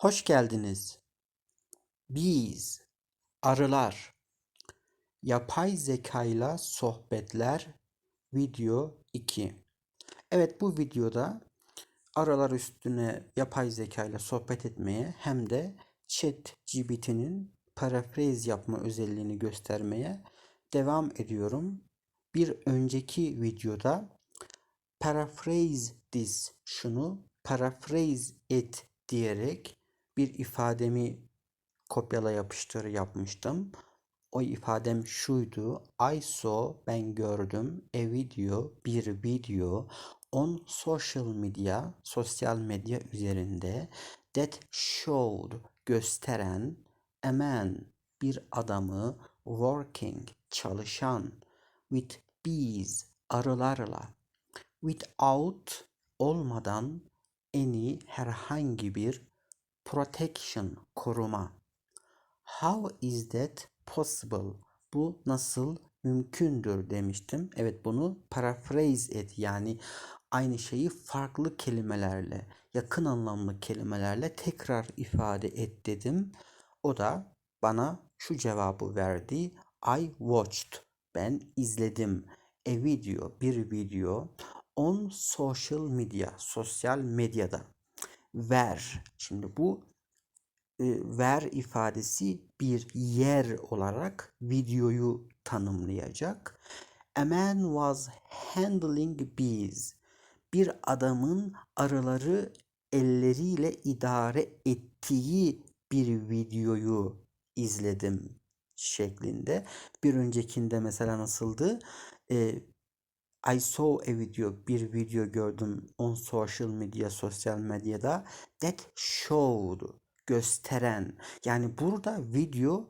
Hoş geldiniz. Biz, arılar, yapay zekayla sohbetler video 2. Evet bu videoda arılar üstüne yapay zekayla sohbet etmeye hem de ChatGPT'nin paraphrase yapma özelliğini göstermeye devam ediyorum. Bir önceki videoda paraphrase this şunu paraphrase et diyerek bir ifademi kopyala yapıştır yapmıştım. O ifadem şuydu. I saw ben gördüm a video bir video on social media sosyal medya üzerinde that showed gösteren a man bir adamı working çalışan with bees arılarla without olmadan any herhangi bir protection koruma. How is that possible? Bu nasıl mümkündür demiştim. Evet bunu paraphrase et yani aynı şeyi farklı kelimelerle, yakın anlamlı kelimelerle tekrar ifade et dedim. O da bana şu cevabı verdi. I watched. Ben izledim. A video, bir video on social media, sosyal medyada. Ver. Şimdi bu e, ver ifadesi bir yer olarak videoyu tanımlayacak. A man was handling bees. Bir adamın arıları elleriyle idare ettiği bir videoyu izledim şeklinde. Bir öncekinde mesela nasıldı? E, I saw a video, bir video gördüm on social media, sosyal medyada that showed, gösteren. Yani burada video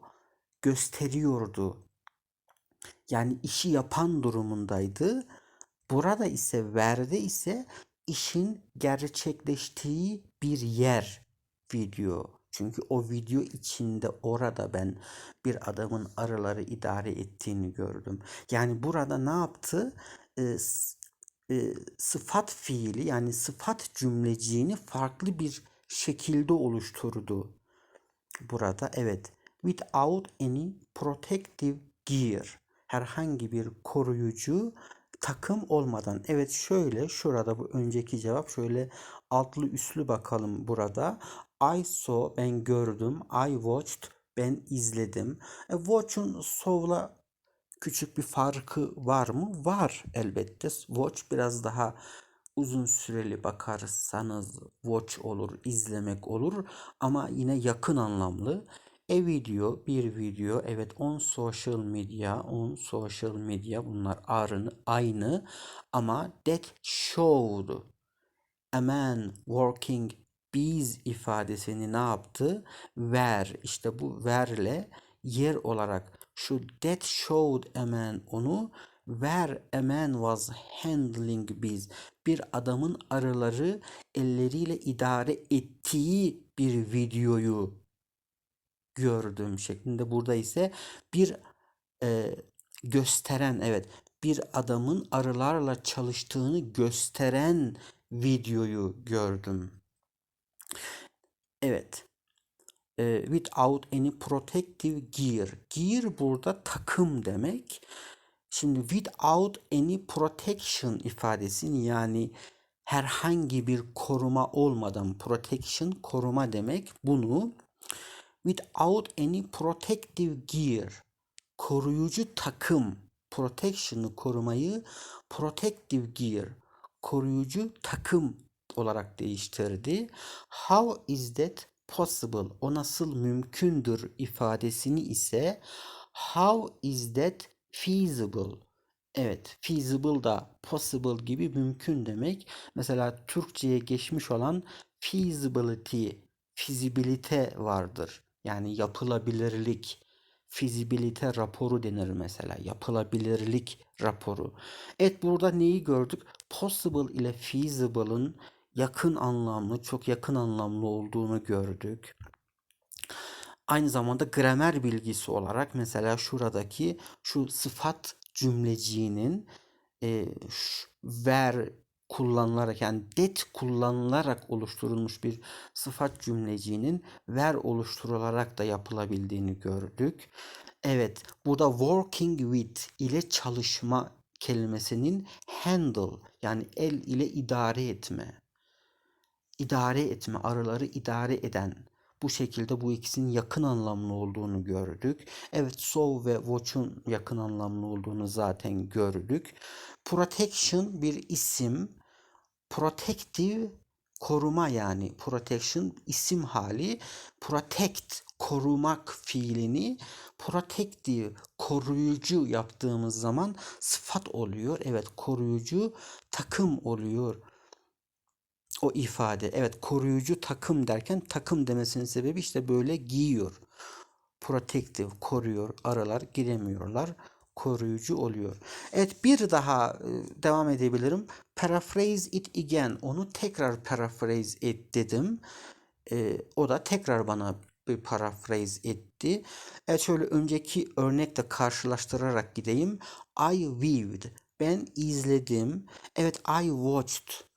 gösteriyordu. Yani işi yapan durumundaydı. Burada ise verde ise işin gerçekleştiği bir yer video. Çünkü o video içinde orada ben bir adamın arıları idare ettiğini gördüm. Yani burada ne yaptı? E, sıfat fiili yani sıfat cümleciğini farklı bir şekilde oluşturdu. Burada evet without any protective gear herhangi bir koruyucu takım olmadan. Evet şöyle şurada bu önceki cevap şöyle altlı üstlü bakalım burada. I saw ben gördüm. I watched ben izledim. E, watch'un sow'la küçük bir farkı var mı? Var elbette. Watch biraz daha uzun süreli bakarsanız watch olur, izlemek olur ama yine yakın anlamlı. E video, bir video, evet on social media, on social media bunlar aynı, aynı ama that showed a man working bees ifadesini ne yaptı? Ver, işte bu verle yer olarak şu that showed a man onu where a man was handling bees bir adamın arıları elleriyle idare ettiği bir videoyu gördüm şeklinde. Burada ise bir e, gösteren evet bir adamın arılarla çalıştığını gösteren videoyu gördüm. Evet without any protective gear. Gear burada takım demek. Şimdi without any protection ifadesini yani herhangi bir koruma olmadan protection koruma demek. Bunu without any protective gear koruyucu takım protection'ı korumayı protective gear koruyucu takım olarak değiştirdi. How is that possible o nasıl mümkündür ifadesini ise how is that feasible Evet, feasible da possible gibi mümkün demek. Mesela Türkçe'ye geçmiş olan feasibility, fizibilite vardır. Yani yapılabilirlik, fizibilite raporu denir mesela. Yapılabilirlik raporu. Evet burada neyi gördük? Possible ile feasible'ın yakın anlamlı, çok yakın anlamlı olduğunu gördük. Aynı zamanda gramer bilgisi olarak mesela şuradaki şu sıfat cümleciğinin e, ver kullanılarak yani that kullanılarak oluşturulmuş bir sıfat cümleciğinin where oluşturularak da yapılabildiğini gördük. Evet, burada working with ile çalışma kelimesinin handle yani el ile idare etme, idare etme, arıları idare eden bu şekilde bu ikisinin yakın anlamlı olduğunu gördük. Evet, so ve watch'un yakın anlamlı olduğunu zaten gördük. Protection bir isim, protective koruma yani protection isim hali protect korumak fiilini protective koruyucu yaptığımız zaman sıfat oluyor. Evet koruyucu takım oluyor o ifade. Evet koruyucu takım derken takım demesinin sebebi işte böyle giyiyor. Protective koruyor. Aralar giremiyorlar. Koruyucu oluyor. Evet bir daha e, devam edebilirim. Paraphrase it again. Onu tekrar paraphrase et dedim. E, o da tekrar bana bir paraphrase etti. Evet şöyle önceki örnekle karşılaştırarak gideyim. I viewed. Ben izledim. Evet I watched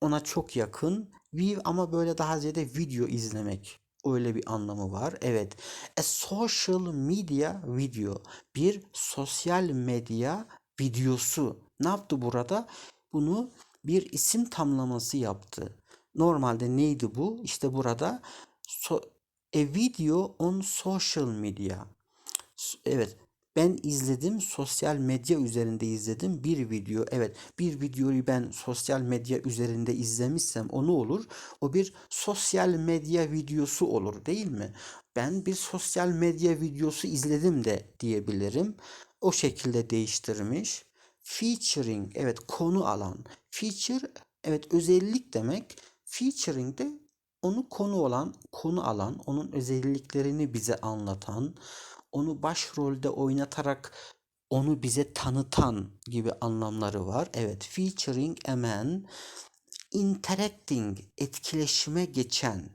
ona çok yakın. View ama böyle daha ziyade video izlemek. Öyle bir anlamı var. Evet. A social media video. Bir sosyal medya videosu. Ne yaptı burada? Bunu bir isim tamlaması yaptı. Normalde neydi bu? İşte burada so a video on social media. Evet, ben izledim, sosyal medya üzerinde izledim bir video. Evet, bir videoyu ben sosyal medya üzerinde izlemişsem o ne olur? O bir sosyal medya videosu olur değil mi? Ben bir sosyal medya videosu izledim de diyebilirim. O şekilde değiştirmiş. Featuring, evet konu alan. Feature, evet özellik demek. Featuring de onu konu olan, konu alan, onun özelliklerini bize anlatan, onu başrolde oynatarak onu bize tanıtan gibi anlamları var. Evet, featuring a man, interacting, etkileşime geçen.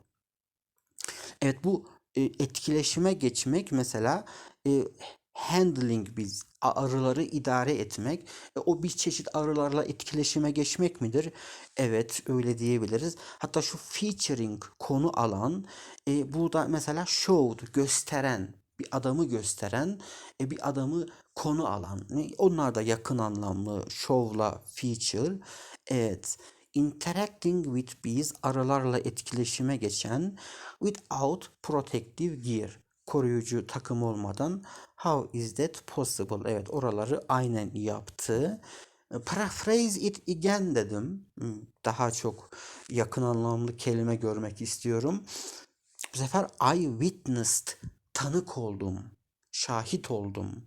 Evet bu e, etkileşime geçmek mesela e, handling biz arıları idare etmek. E, o bir çeşit arılarla etkileşime geçmek midir? Evet öyle diyebiliriz. Hatta şu featuring konu alan e, burada mesela showed gösteren bir adamı gösteren, e, bir adamı konu alan. Onlar da yakın anlamlı show'la feature. Evet. Interacting with bees arılarla etkileşime geçen without protective gear koruyucu takım olmadan how is that possible? Evet oraları aynen yaptı. E, paraphrase it again dedim. Daha çok yakın anlamlı kelime görmek istiyorum. Bu sefer I witnessed tanık oldum, şahit oldum.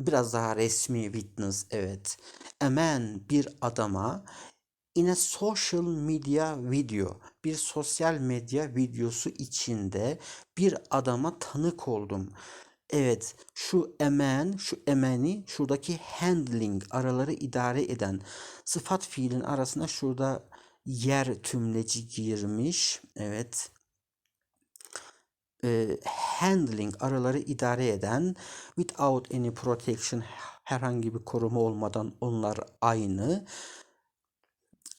Biraz daha resmi witness evet. A man bir adama in a social media video bir sosyal medya videosu içinde bir adama tanık oldum. Evet şu emen şu emeni şuradaki handling araları idare eden sıfat fiilin arasına şurada yer tümleci girmiş. Evet e, handling araları idare eden without any protection herhangi bir koruma olmadan onlar aynı.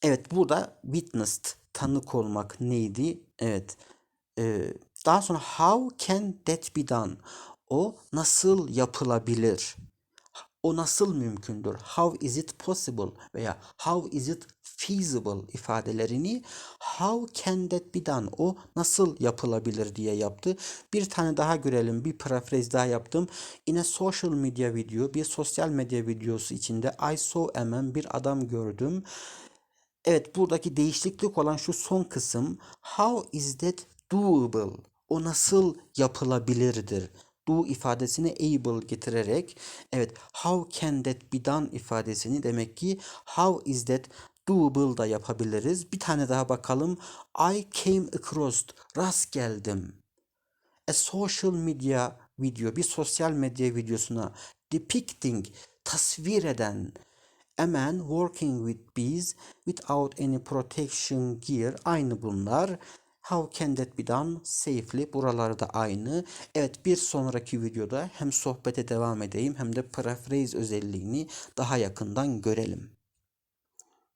Evet burada witnessed tanık olmak neydi? Evet. E, daha sonra how can that be done? O nasıl yapılabilir? O nasıl mümkündür? How is it possible veya how is it feasible ifadelerini how can that be done? O nasıl yapılabilir diye yaptı. Bir tane daha görelim. Bir paraphrase daha yaptım. In a social media video, bir sosyal medya videosu içinde I saw a man, bir adam gördüm. Evet buradaki değişiklik olan şu son kısım how is that doable? O nasıl yapılabilirdir? Do ifadesini able getirerek evet how can that be done ifadesini demek ki how is that doable da yapabiliriz. Bir tane daha bakalım. I came across rast geldim. A social media video bir sosyal medya videosuna depicting tasvir eden a man working with bees without any protection gear aynı bunlar. How can that be done safely? Buraları da aynı. Evet bir sonraki videoda hem sohbete devam edeyim hem de paraphrase özelliğini daha yakından görelim.